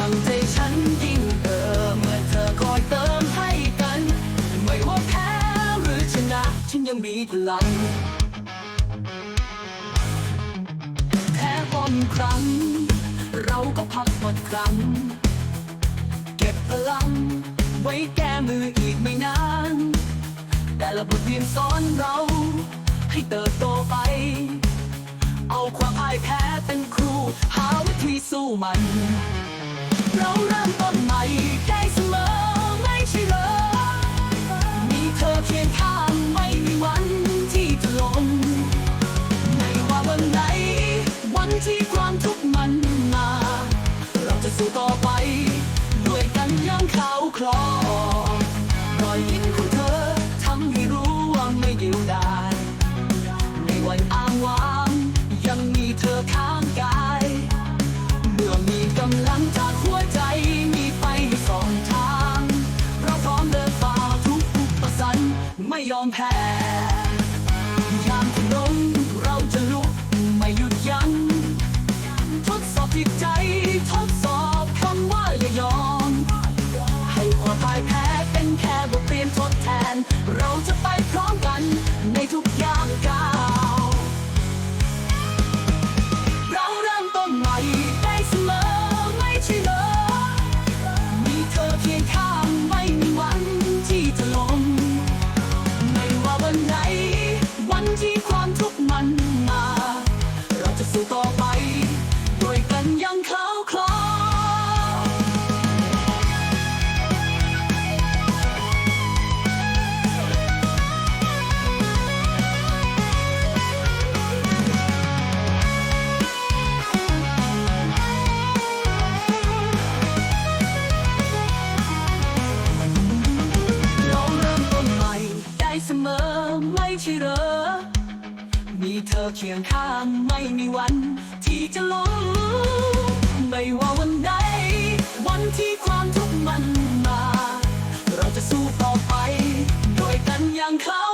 ลังใจฉันยิ่งเออเมื่อเธอคอยเติมให้กัน ไม่ว่าแพ้หรือชนะ ฉันยังมีพลังแพ้บนครั้ง เราก็พักหมดครั้ง เก็บพลัง ไว้แก้มืออีกไม่นาน แต่ละบทเรียนสอนเรา ให้เติบโตไป เอาความพ่ายแพ้เป็นครู หาวิธีสู้มัน เราเริ่มต้นใหม่ได้เสมอไม่ใช่เหรอ มีเธอเคียงข้างไม่มีวันที่จะลงไม่ว่าวันไหน วันที่ความทุกข์มันมา เราจะสู้ต่อไป ด้วยกันยังเขาวคลอรอยยิ้มของเธอทำให้รู้ว่าไม่เดียวดายในวันอ้างว้างยังมีเธอข้างกาย ยอมแพ้ยามที่ล้มเราจะลุกไม่หยุดยัง้งทดสอบจิตใจ ช่เรอ มีเธอเคียงข้างไม่มีวัน ที่จะล้มไม่ว่าวันใด วันที่ความทุกข์มันมา เราจะสู้ต่อไป ด้วยกันอย่างเขา